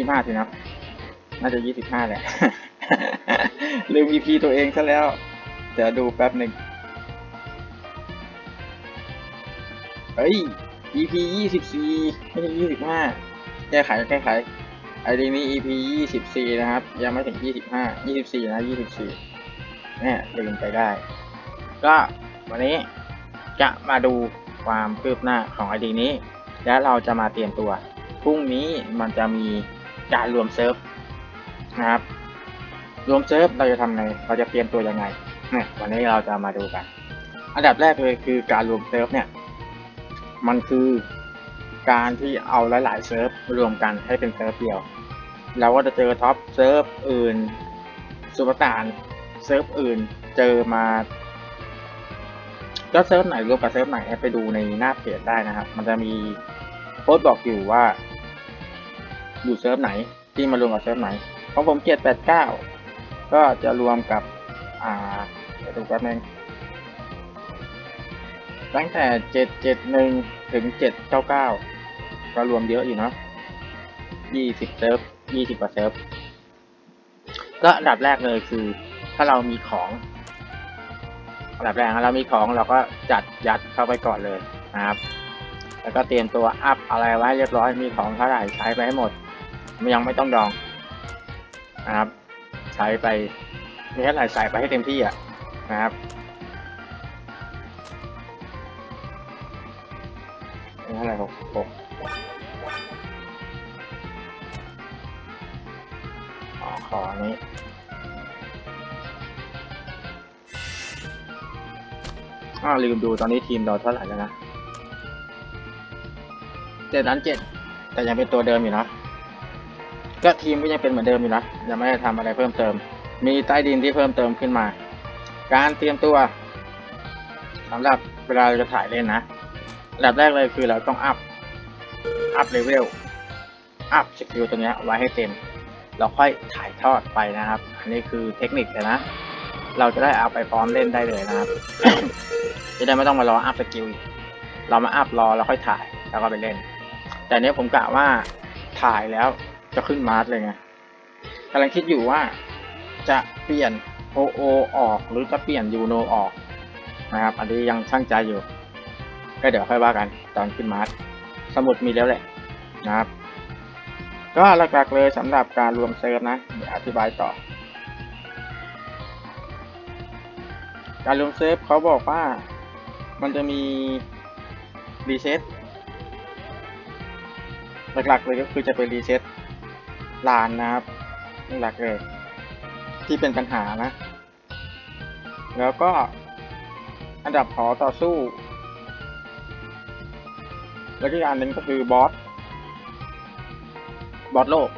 ยี่สิบห้าสินะน่าจะยี่สิบห้าแหละ ลืม EP ตัวเองซะแล้ว เดี๋ยวดูแป๊บหนึ่งเฮ้ย EP ยี่สิบสี่ไม่ใช่ยี่สิบห้าแก้ไขแก้ไขไอดีนี้ EP ยี่สิบสี่นะครับ ยังไม่ถึงยี่สิบห้ายี่สิบสี่นะยี่สิบสี่เนี่ยลืมไปได้ ก็วันนี้จะมาดูความคืบหน้าของไอดีนี้ และเราจะมาเตรียมตัว พรุ่งนี้มันจะมี การรวมเซิร์ฟนะครับ รวมเซิร์ฟเราจะทำไง เราจะเตรียมตัวยังไงเนี่ยวันนี้เราจะมาดูกัน อันดับแรกเลยคือการรวมเซิร์ฟเนี่ย มันคือการที่เอาหลาย ๆ เซิร์ฟรวมกันให้เป็นเซิร์ฟเดียว เราก็จะเจอท็อปเซิร์ฟอื่นสุปตานเซิร์ฟอื่นเจอมาก็เซิร์ฟไหนรวมกับเซิร์ฟไหนไปดูในหน้าเพจได้นะครับ มันจะมีโพสต์บอกอยู่ว่า อยู่เซิร์ฟไหน ที่มารวมกับเซิร์ฟไหนของผมเจ็ดแปดเก้าก็จะรวมกับอ่าเดี๋ยวดูแป๊บนึงตั้งแต่เจ็ดเจ็ดหนึ่งถึงเจ็ดเก้าเก้าก็รวมเยอะอยู่เนาะยี่สิบเซิร์ฟยี่สิบกว่าเซิร์ฟก็อันดับแรกเลยคือถ้าเรามีของอันดับแรกเรามีของเราก็จัดยัดเข้าไปก่อนเลยนะครับ แล้วก็เตรียมตัวอัพอะไรไว้เรียบร้อยมีของเท่าไหร่ใช้ไปให้หมด ยังไม่ต้องดองนะครับ ใช้ไปมีเท่าไหร่ใส่ไปให้เต็มที่อะนะครับมีเท่าไหร่หกหกอ๋อขออันนี้อ้าวลืมดูตอนนี้ทีมเราเท่าไหร่แล้วนะเจ็ดล้านเจ็ดแต่ยังเป็นตัวเดิมอยู่นะ ก็ทีมก็ยังเป็นเหมือนเดิมอยู่นะยังไม่ได้ทำอะไรเพิ่มเติม มีใต้ดินที่เพิ่มเติมขึ้นมา การเตรียมตัวสำหรับเวลาเราจะถ่ายเล่นนะอันดับแรกเลยคือเราต้องอัพ อัพเลเวล อัพสกิลตัวนี้ไว้ให้เต็ม เราค่อยถ่ายทอดไปนะครับ อันนี้คือเทคนิคเลยนะ เราจะได้เอาไปพร้อมเล่นได้เลยนะครับ จะได้ไม่ต้องมารออัพสกิล เรามาอัพรอแล้วค่อยถ่ายแล้วก็ไปเล่น แต่เนี้ยผมกะว่าถ่ายแล้ว จะขึ้นมาร์สเลยไงกำลังคิดอยู่ว่าจะเปลี่ยนโอโอออกหรือจะเปลี่ยนยูโนออกนะครับ อันนี้ยังช่างใจอยู่ ก็เดี๋ยวค่อยว่ากันตอนขึ้นมาร์สสมุดมีแล้วแหละนะครับ ก็หลักๆเลยสำหรับการรวมเซิร์ฟนะเดี๋ยวอธิบายต่อ การรวมเซิร์ฟเขาบอกว่ามันจะมีรีเซ็ตหลักๆเลยก็คือจะเป็นรีเซ็ต ลานนะครับนี่หลักเลย ที่เป็นปัญหานะ แล้วก็อันดับหอต่อสู้ แล้วก็อีกอันหนึ่งก็คือบอส บอสโลก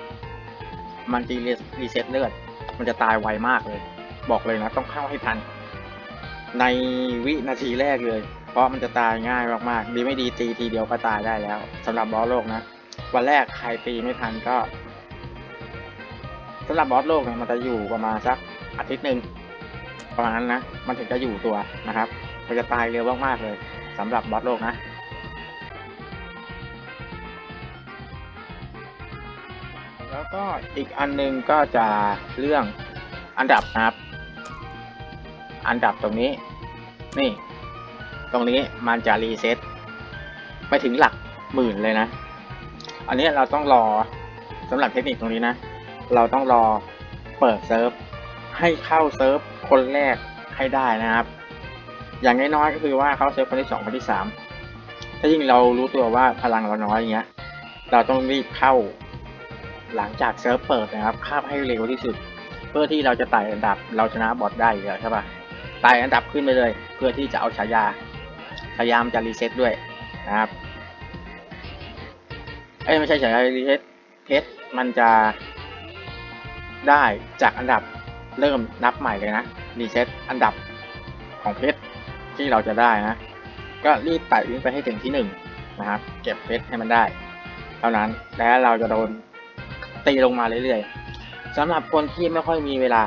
มันจะรีเซ็ตเลือด มันจะตายไวมากเลย บอกเลยนะ ต้องเข้าให้ทัน ในวินาทีแรกเลย เพราะมันจะตายง่ายมากๆ ดีไม่ดีตีทีเดียวก็ตายได้แล้วสำหรับบอสโลกนะ วันแรกใครตีไม่ทันก็ สำหรับบอสโลกเนี่ยมันจะอยู่ประมาณสักอาทิตย์หนึ่งประมาณนั้นนะ มันถึงจะอยู่ตัวนะครับ มันจะตายเร็วมากๆเลยสำหรับบอสโลกนะแล้วก็อีกอันหนึงก็จะเรื่องอันดับนะครับ อันดับตรงนี้ นี่ ตรงนี้มันจะรีเซ็ตไปถึงหลักหมื่นเลยนะ อันนี้เราต้องรอสำหรับเทคนิคตรงนี้นะ เราต้องรอเปิดเซิร์ฟให้เข้าเซิร์ฟคนแรกให้ได้นะครับ อย่างน้อยๆก็คือว่าเข้าเซิร์ฟคนที่สองคนที่สามถ้ายิ่งเรารู้ตัวว่าพลังเราน้อยอย่างเงี้ย เราต้องรีบเข้า หลังจากเซิร์ฟเปิดนะครับเข้าให้เร็วที่สุด เพื่อที่เราจะไต่อันดับเราชนะบอทได้อยู่แล้วใช่ปะไต่อันดับขึ้นไปเลย เพื่อที่จะเอาฉายาฉายามจะรีเซ็ตด้วยนะครับเอ้ไม่ใช่ฉายารีเซ็ตเพชรมันจะ ได้จากอันดับเริ่มนับใหม่เลยนะรีเซ็ตอันดับของเพชรที่เราจะได้นะ ก็รีบไต่ขึ้นไปให้ถึงที่หนึ่งนะครับ เก็บเพชรให้มันได้ เท่านั้นแล้วเราจะโดนตีลงมาเรื่อยๆสำหรับคนที่ไม่ค่อยมีเวลา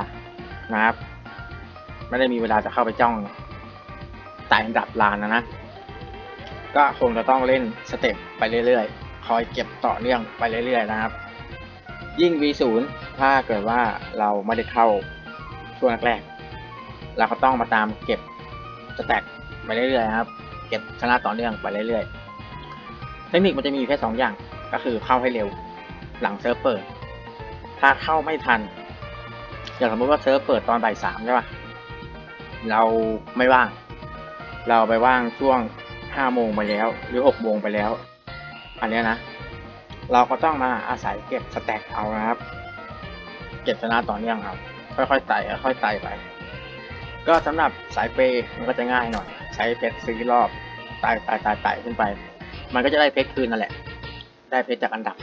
นะครับไม่ได้มีเวลาจะเข้าไปจ้องไต่อันดับลานนะนะก็คงจะต้องเล่นสเต็ปไปเรื่อยๆ คอยเก็บต่อเนื่องไปเรื่อยๆนะครับ ยิ่ง V0 ถ้าเกิดว่าเราไม่ได้เข้าช่วงแรกๆเราก็ต้องมาตามเก็บสแต็กไปเรื่อยๆครับ เก็บชนะต่อเนื่องไปเรื่อยๆ เทคนิคมันจะมีแค่สองอย่าง ก็คือเข้าให้เร็วหลังเซิร์ฟเปิด ถ้าเข้าไม่ทัน อย่างสมมติว่าเซิร์ฟเปิดตอนบ่ายสามใช่ปะเราไม่ว่าง เราไปว่างช่วงห้าโมงไปแล้ว หรือหกโมงไปแล้ว อันนี้นะ เราก็ต้องมาอาศัยเก็บสแต็กเอานะครับ เก็บชนะต่อเนื่องเอาค่อยๆไต่ค่อยๆไต่ไป ก็สำหรับสายเปย์มันก็จะง่ายหน่อย ใช้เพชรซื้อรอบไต่ไต่ไต่ไต่ขึ้นไป มันก็จะได้เพชรคืนนั่นแหละ ได้เพชรจากอันดับ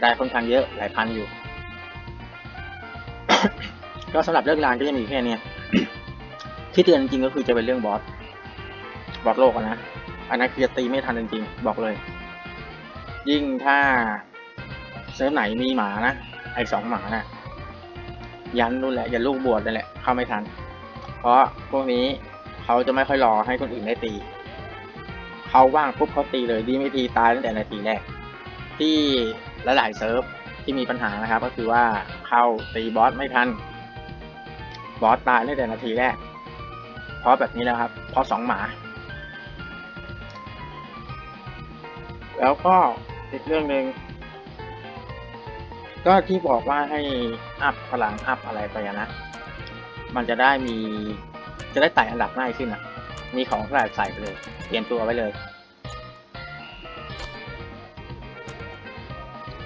ได้ค่อนข้างเยอะหลายพันอยู่ ก็สำหรับเรื่องรานก็จะมีแค่นี้ที่เตือนจริงๆก็คือจะเป็นเรื่องบอสบอสโลกนะอันนั้นคือจะตีไม่ทันจริงๆบอกเลย ยิ่งถ้าเซิร์ฟไหนมีหมานะ ไอสองหมานะยันนู่นแหละ ยันลูกบวชนั่นแหละ เข้าไม่ทัน เพราะพวกนี้เขาจะไม่ค่อยรอให้คนอื่นได้ตี เขาว่างปุ๊บเขาตีเลย ดีไม่ตีตายตั้งแต่นาทีแรก ที่ลหลายๆเซิร์ฟที่มีปัญหานะครับ ก็คือว่าเข้าตีบอสไม่ทัน บอสตายตั้งแต่นาทีแรก เพราะแบบนี้แล้วครับ เพราะสองหมา แล้วก็ อีกเรื่องหนึ่งก็ที่บอกว่าให้อัพพลังอัพอะไรไปนะ มันจะได้มีจะได้ไต่อันดับง่ายขึ้นอะ มีของใส่ใส่ไปเลย เตรียมตัวไว้เลย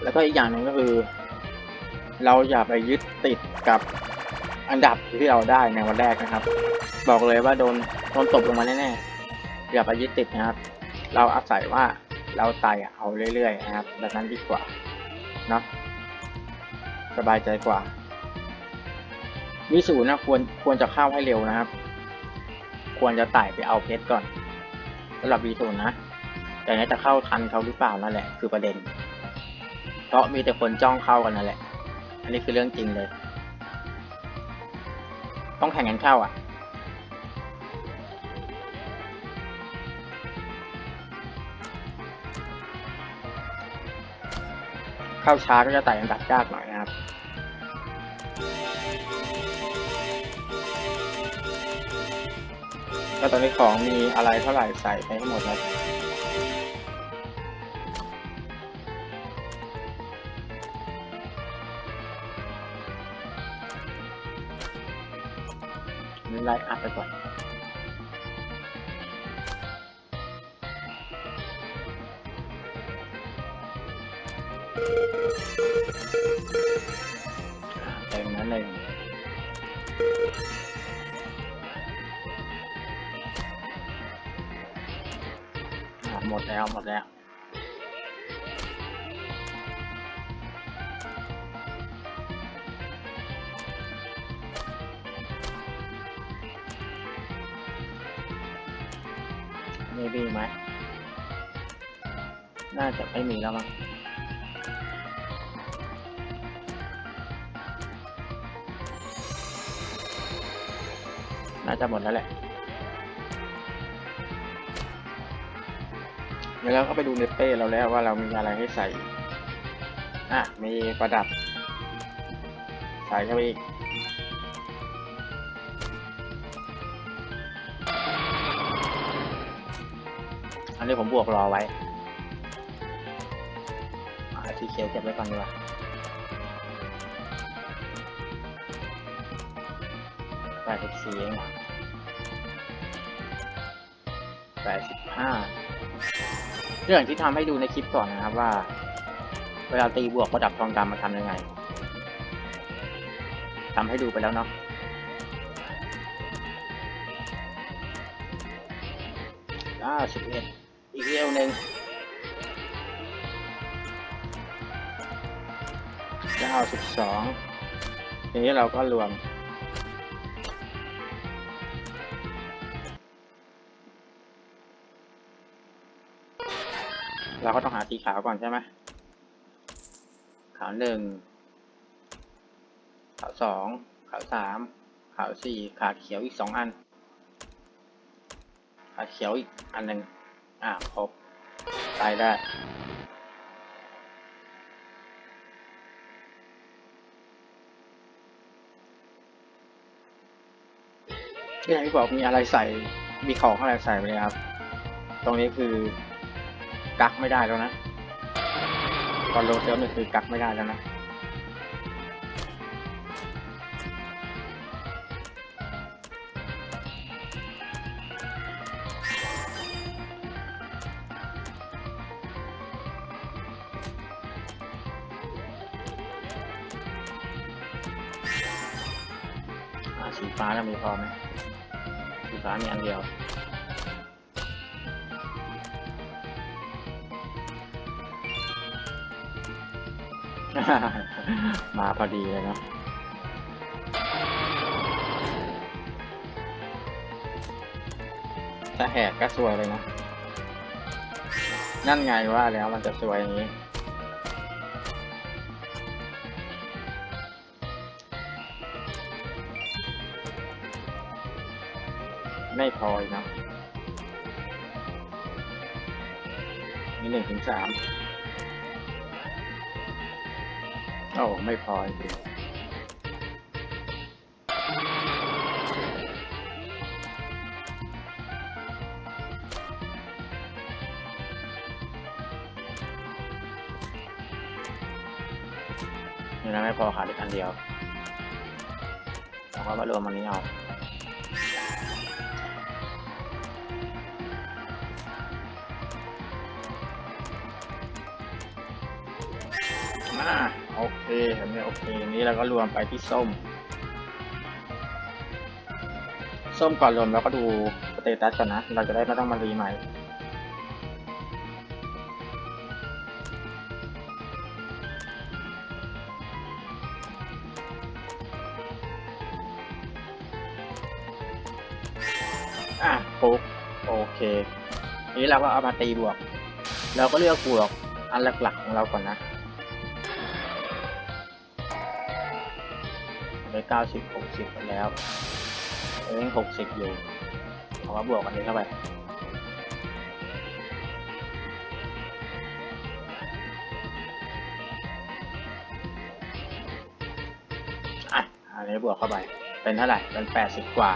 แล้วก็อีกอย่างหนึ่งก็คือ เราอย่าไปยึดติดกับอันดับที่เราได้ในวันแรกนะครับ บอกเลยว่าโดนโดนตบลงมาแน่ๆอย่าไปยึดติดนะครับ เราอาศัยว่า เราไต่เอาเรื่อยๆนะครับ แบบนั้นดีกว่าเนาะสบายใจกว่า วิสูนะควรควรจะเข้าให้เร็วนะครับ ควรจะไต่ไปเอาเพชรก่อนสำหรับวีศูนนะแต่นี้จะเข้าทันเขาหรือเปล่านั่นแหละ คือประเด็น เพราะมีแต่คนจ้องเข้ากันนั่นแหละ อันนี้คือเรื่องจริงเลย ต้องแข่งกันเข้าอะ เข้าช้าก็จะไต่อันดับยากหน่อยนะครับแล้วตอนนี้ของมีอะไรเท่าไหร่ใส่ไปให้หมดแล้วนี่ไล่อัพไปก่อน เต็มนั้นเองหมดแล้วหมดแล้วมีบีไหม น่าจะไม่มีแล้วมั้ง น่าจะหมดแล้วแหละ เดี๋ยวเราก็ไปดูในเป้เราแล้วว่าเรามีอะไรให้ใส่ อะ มีประดับ ใส่เข้าไปอีกอันนี้ผมบวกรอไว้อ่าที่เขียวเก็บไว้ก่อนดีกว่าแปดสิบสี่เอง แปดสิบห้าเรื่องที่ทำให้ดูในคลิปก่อนนะครับว่า เวลาตีบวกประดับทองดำมาทำยังไงทำให้ดูไปแล้วเนาะเก้าสิบเอ็ดอีกเร็วหนึ่งเก้าสิบสองทีนี้เราก็รวม เราก็ต้องหาสีขาวก่อนใช่ไหมขาวหนึ่งขาวสองขาวสามขาวสี่ขาดเขียวอีกสองอัน ขาดเขียวอีกอันหนึ่งอ่าครบตายได้ที่อย่างที่บอกมีอะไรใส่มีของอะไรใส่ไปเลยครับ ตรงนี้คือ กักไม่ได้แล้วนะตอนโลเซลนี่คือกักไม่ได้แล้วนะอ่าสีฟ้าแล้วมีพอไหมสีฟ้ามีอันเดียว มาพอดีเลยเนาะถ้าแหกก็สวยเลยนะ นั่นไงว่าแล้วมันจะสวยอย่างนี้ ไม่พออีกเนะมีหนึ่งถึงสาม โอ้ไม่พอจริงนี่นะไม่พอขาดอีกอันเดียวเราก็มารวมอันนี้เอามาโอเค แบบนี้โอเคนนี้เราก็รวมไปที่ส้ม ส้มก่อนรวมเราก็ดูสเตตัสก่อนนะ เราจะได้ไม่ต้องมารีใหม่อะปุ๊บโอเค นี้เราก็เอามาตีบวก เราก็เลือกบวกอันหลักๆของเราก่อนนะ ได้เก้าสิบหกสิบไปแล้วยังหกสิบอยู่เอามาบวกกันนี้เข้าไปอันนี้บวกเข้าไป เป็นเท่าไหร่ เป็นแปดสิบกว่า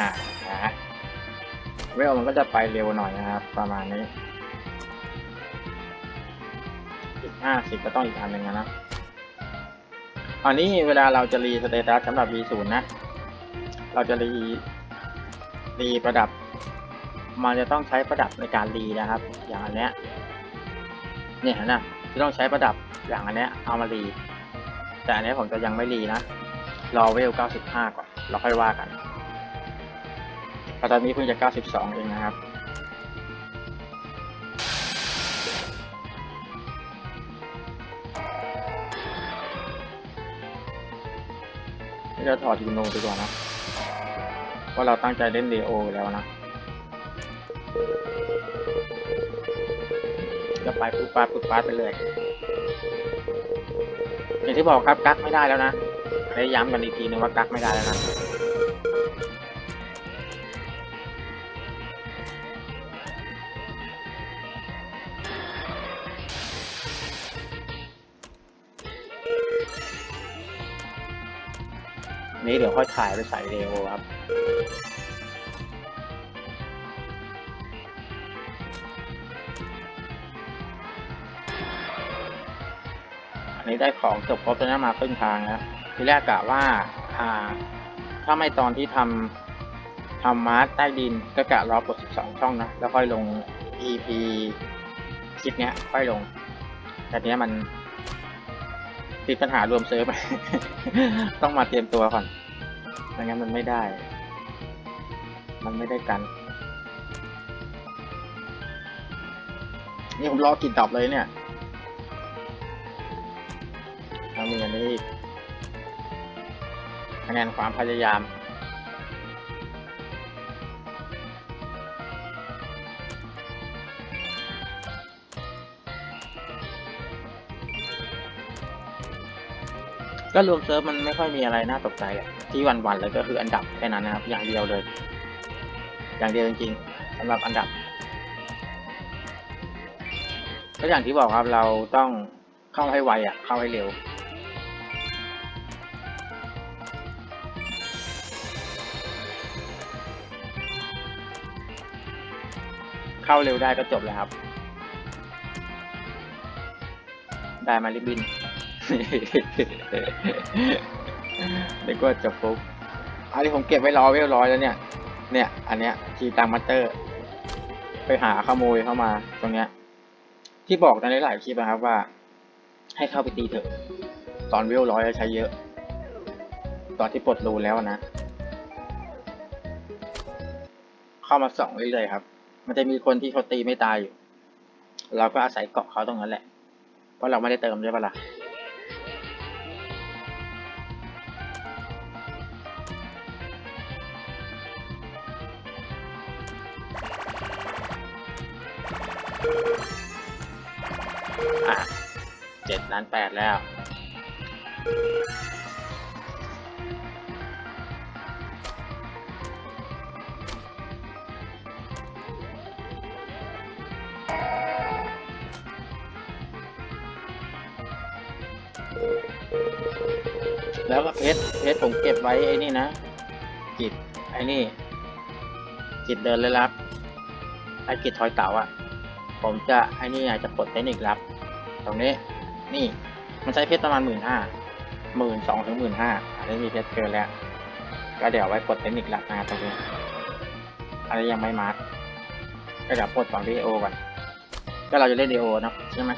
อะนะฮะเวลมันก็จะไปเร็วหน่อยนะครับ ประมาณนี้ อีกห้าสิบก็ต้องอีกอันหนึ่งนะ อันนี้เวลาเราจะรีสเตตัสสำหรับ V0 นะ เราจะรีรีประดับ มันจะต้องใช้ประดับในการรีนะครับ อย่างอันเนี้ยเนี่ยเห็นะจะต้องใช้ประดับอย่างอันเนี้ยเอามารีแต่อันนี้ผมจะยังไม่รีนะรอเวล 95 ก่อนเราค่อยว่ากันตอนนี้เพิ่งจะ 92 เองนะครับ นี่เราถอดยูโนดีกว่านะว่าะเราตั้งใจเล่นเดโอแล้วนะก็ไปปุ๊บปั๊บปุ๊บปั๊บไปเลย อย่างที่บอกครับกักไม่ได้แล้วนะได้ย้ำกันอีกทีนึงว่ากักไม่ได้แล้วนะ นี้เดี๋ยวค่อยถ่ายไปใส่เรโอครับอันนี้ได้ของจบครบแล้วนะมาครึ่งทางแล้วทีแรกกะว่าอ่า ถ้าไม่ตอนที่ทำทำมาร์คใต้ดินก็กะรอกด 12 ช่องนะ แล้วค่อยลง EP คลิปเนี้ย ค่อยลง แต่เนี้ยมันติดปัญหารวมเซิร์ฟ ต้องมาเตรียมตัวก่อน ไม่งั้นมันไม่ได้ มันไม่ได้กัน นี่ผมรอกินดับเลยเนี่ยแล้วมีอันนี้อีกคะแนนความพยายาม ก็รวมเซิร์ฟมันไม่ค่อยมีอะไรน่าตกใจแหละที่วันๆเลยก็คืออันดับแค่นั้นนะครับ อย่างเดียวเลย อย่างเดียวจริงๆสำหรับอันดับก็อย่างที่บอกครับเราต้องเข้าให้ไวอะ เข้าให้เร็ว เข้าเร็วได้ก็จบเลยครับ ได้มาริบิน นึกว่าจบปุ๊บอันนี้ผมเก็บไว้รอไว้ร้อยแล้วเนี่ย เนี่ย อันเนี้ยคีตังมัตเตอร์ ไปหาขโมยเข้ามาตรงเนี้ย ที่บอกในหลายคลิปนะครับว่า ให้เข้าไปตีเถอะ ตอนเวลร้อยใช้เยอะ ตอนที่ปลดรูแล้วนะ เข้ามาส่องเรื่อยๆครับ มันจะมีคนที่เขาตีไม่ตายอยู่ เราก็อาศัยเกาะเขาตรงนั้นแหละ เพราะเราไม่ได้เติมใช่ปะละ่ะ ล้านแปดแล้ว แล้วก็เพชรเพชรผมเก็บไว้ไอ้นี่นะกิจไอ้นี่กิจเดินเลยรับไอ้กิจทอยเต่าอะ ผมจะไอ้นี่ไงจะปลดเทคนิครับ ตรงนี้ นี่ มันใช้เพชรประมาณหมื่นห้าหมื่นสองถึงหมื่นห้าอันนี้มีเพชรเกินแล้ว ก็เดี๋ยวไว้ปลดเทคนิคลับนะครับตรงนี้อันนี้ยังไม่มาร์กก็เดี๋ยวปลดฝั่งดีโอก่อน ก็เราจะเล่นดีโอเนาะใช่ไหม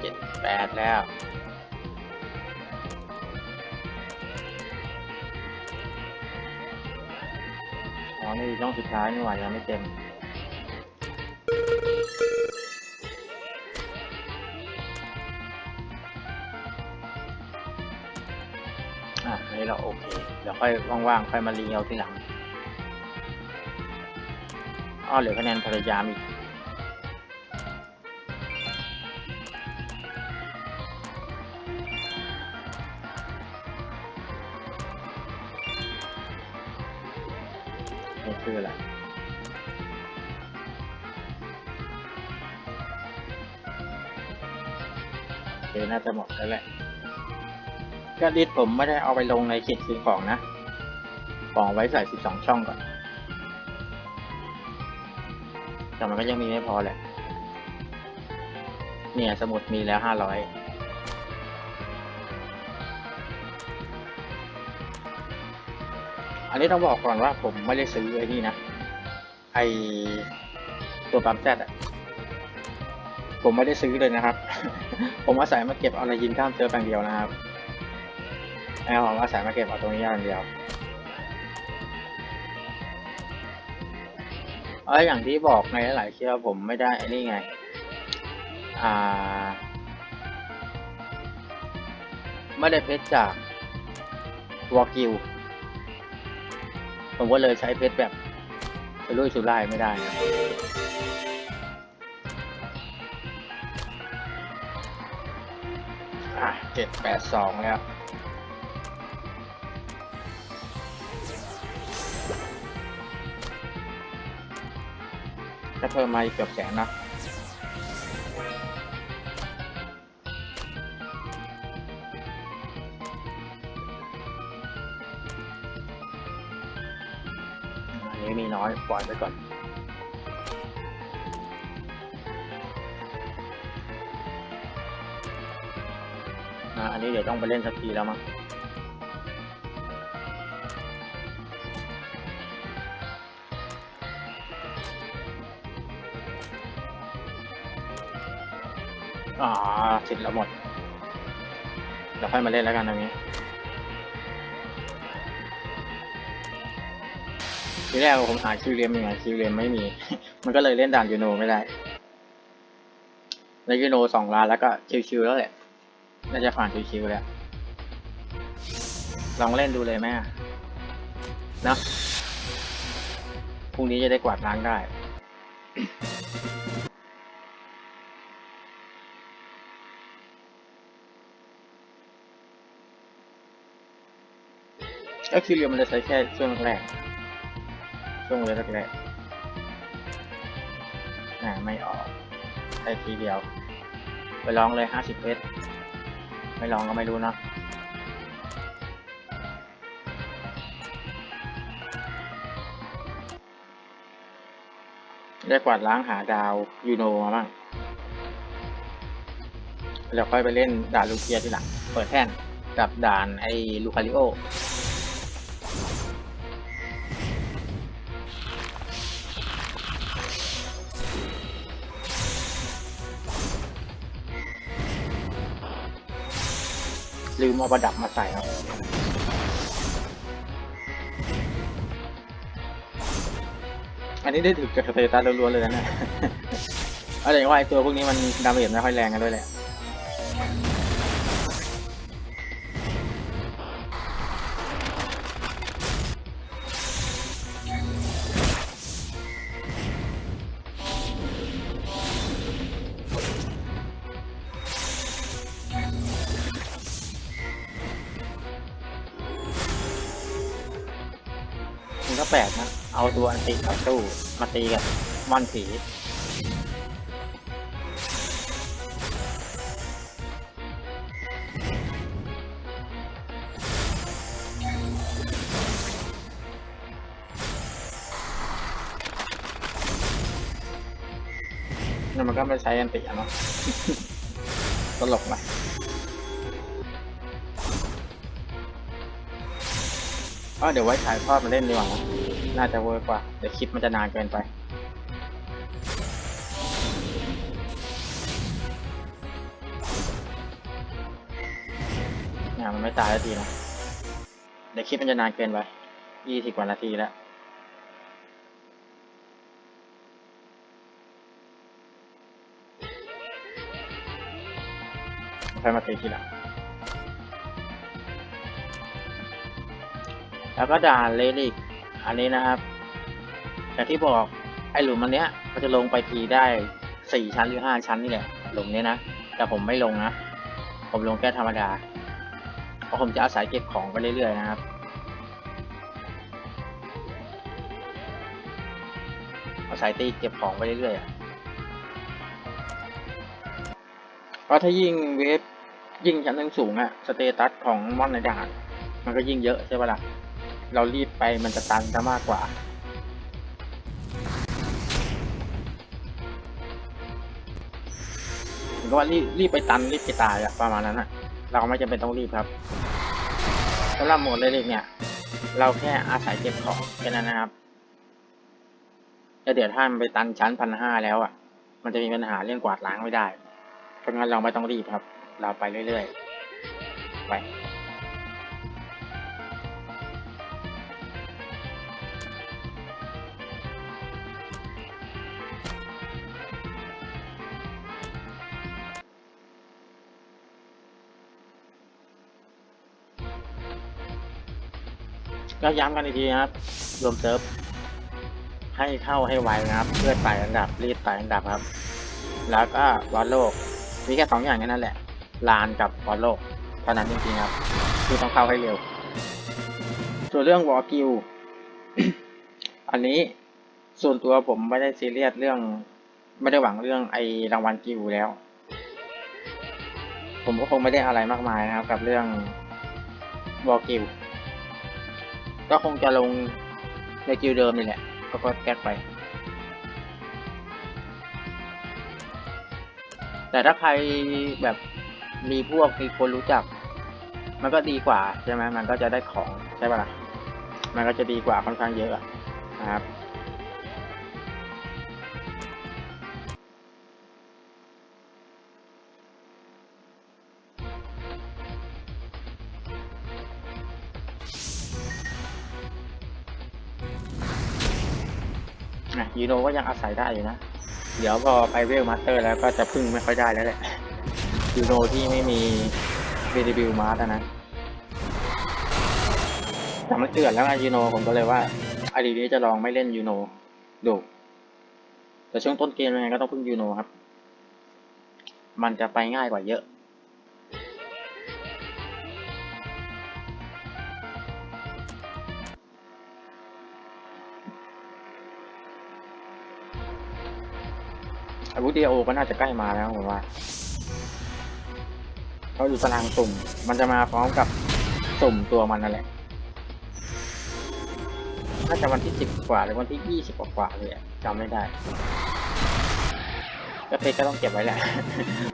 เจ็ดแปดแล้วอ๋อนี่ช่องสุดท้ายนี่หว่ายังไม่เต็ม นี้เราโอเค เดี๋ยวค่อยว่างๆค่อยมารีเอาทีหลังอ้อเหลือคะแนนพยายามอีกนี่คืออะไรโอเคน่าจะหมดแล้วแหละ ก็ดิสผมไม่ได้เอาไปลงในเขียนซื้อของนะของไว้ใส่ 12 ช่องก่อน แต่มันก็ยังมีไม่พอแหละ เนี่ย สมุดมีแล้ว 500อันนี้ต้องบอกก่อนว่าผมไม่ได้ซื้อไอ้นี่นะ ไอตัวปั๊มแซดอะผมไม่ได้ซื้อเลยนะครับ ผมอาศัยมาเก็บเอาอะไรยินข้ามเจอแปลงเดียวนะครับ แอลผมอาศัยมาเก็บเอาตรงนี้อย่างเดียวเอออย่างที่บอกในหลายๆคลิปผมไม่ได้อนี่ไง อ่า ไม่ได้เพชรจากวอกิวผมก็เลยใช้เพชรแบบสุรุ่ยสุร่ายไม่ได้นะอะเจ็ดแปดสองแล้ว จะเพิ่มมาอีกเกือบแสนนะอันนี้มีน้อยปล่อยไปก่อนนะอันนี้เดี๋ยวต้องไปเล่นสักทีแล้วมั้ง อาสิทธิ์เราหมด เดี๋ยวค่อยมาเล่นแล้วกันตรงนี้ทีแรกผมหาคิวเรียมยังไงคิวเรียมไม่มี มันก็เลยเล่นด่านยูโนไม่ได้ในยูโนสองล้านแล้วก็ชิวๆแล้วแหละ น่าจะผ่านชิวๆแล้ว ลองเล่นดูเลยไหมอะเนะพรุ่งนี้จะได้กวาดล้างได้ ก็คือเรือมันจะใช้แค่ช่วงแรกๆช่วงเรือแรกๆอ่าไม่ออกใช้ทีเดียว ไปลองเลยห้าสิบเอสไม่ลองก็ไม่รู้เนาะได้กวาดล้างหาดาวยูโนมาบ้างแล้วค่อยไปเล่นด่านลูเคียที่หลัง เปิดแท่นกับด่านไอ้ลูคาริโอ ลืมเอาประดับมาใส่ครับอันนี้ได้ถึงกับสเตตัสล้วนๆเลยนะเนี่ยอะไรว่าไอตัวพวกนี้มันดาเมจไม่ค่อยแรงกันด้วยแหละ ก็แปลกนะ เอาตัวอันติกับตู้มาตีกับมอนผีแล้วมันก็ไม่ใช้อันติอะเนาะตลกนะ อ๋อเดี๋ยวไว้ถ่ายทอดมาเล่นดีกว่านะน่าจะเวิร์กกว่า เดี๋ยวคลิปมันจะนานเกินไป เนี่ยมันไม่ตายสักทีนะ เดี๋ยวคลิปมันจะนานเกินไปยี่สิบกว่านาทีแล้วค่อยมาตีทีหลัง แล้วก็ด่านเลลิกอันนี้นะครับอย่างที่บอกไอ้หลุมอันเนี้ยมันจะลงไปทีได้สี่ชั้นหรือห้าชั้นนี่แหละหลุมเนี้ยนะแต่ผมไม่ลงนะ ผมลงแค่ธรรมดา เพราะผมจะอาศัยเก็บของไปเรื่อยๆนะครับอาศัยตีเก็บของไปเรื่อยๆอะเพราะถ้ายิ่งเวฟยิ่งชั้นสูงอะสเตตัสของมอนในด่าน มันก็ยิ่งเยอะใช่ปะล่ะ เรารีบไปมันจะตันซะมากกว่าถึงก็ว่ารีบรีบไปตันรีบไปตายอะประมาณนั้นอะเราไม่จำเป็นต้องรีบครับสำหรับโหมดเลยเนี่ย เราแค่อาศัยเก็บของแค่นั้นนะครับแล้วเดี๋ยวถ้ามันไปตันชั้นพันห้าแล้วอะมันจะมีปัญหาเรื่องกวาดล้างไม่ได้ เพราะงั้นเราไม่ต้องรีบครับ เราไปเรื่อยๆ ไป ก็ย้ำกันอีกทีครับ รวมเซิร์ฟให้เข้าให้ไวนะครับ เพื่อไต่อันดับรีดไต่อันดับครับ แล้วก็วอลโลกมีแค่สองอย่างแค่นั้นแหละลานกับวอลโลกเท่านั้นจริงๆครับ คือต้องเข้าให้เร็วส่วนเรื่องวอลกิวอันนี้ส่วนตัวผมไม่ได้ซีเรียสเรื่อง ไม่ได้หวังเรื่องไอรางวัลกิวแล้ว ผมก็คงไม่ได้อะไรมากมายนะครับ กับเรื่องวอลกิว ก็คงจะลงในกิวเดิมนี่แหละ ก็ก็แก๊กไป แต่ถ้าใครแบบมีพวกมีคนรู้จัก มันก็ดีกว่าใช่ไหมมันก็จะได้ของใช่ปะล่ะ มันก็จะดีกว่าค่อนข้างเยอะอะนะครับ นะยูโนก็ยังอาศัยได้อยู่นะ เดี๋ยวพอไปเวลมาสเตอร์แล้วก็จะพึ่งไม่ค่อยได้แล้วแหละยูโนที่ไม่มี VW มาร์นะแต่มันเกิดแล้วไงยูโนผมก็เลยว่าไอดีนี้จะลองไม่เล่นยูโนดูแต่ช่วงต้นเกมยังไงก็ต้องพึ่งยูโนครับ มันจะไปง่ายกว่าเยอะ เดียโอก็น่าจะใกล้มาแล้วผมว่าเขาอยู่ตารางสุ่ม มันจะมาพร้อมกับสุ่มตัวมันนั่นแหละน่าจะวันที่สิบกว่าหรือวันที่ยี่สิบกว่าเลยจำไม่ได้ก็เพชรก็ต้องเก็บไว้แหละ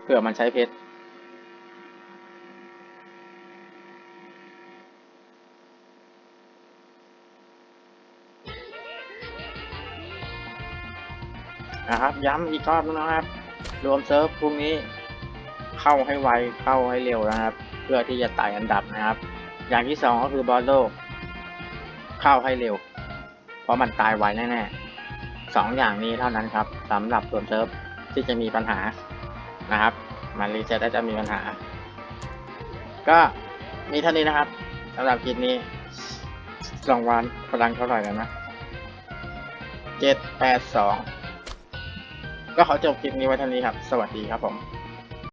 เผื่อมันใช้เพชร นะครับ ย้ำอีกรอบนะครับ รวมเซิร์ฟพรุ่งนี้ เข้าให้ไวเข้าให้เร็วนะครับ เพื่อที่จะไต่อันดับนะครับ อย่างที่สองก็คือบอลโลก เข้าให้เร็ว เพราะมันตายไวแน่ๆสองอย่างนี้เท่านั้นครับสำหรับรวมเซิร์ฟที่จะมีปัญหานะครับ มันรีเซ็ตแล้วจะมีปัญหา ก็มีเท่านี้นะครับสำหรับคลิปนี้รางวัลพลังเท่าไหร่กันนะเจ็ดแปดสอง ก็ขอจบคลิปนี้ไว้เท่านี้ครับ สวัสดีครับผม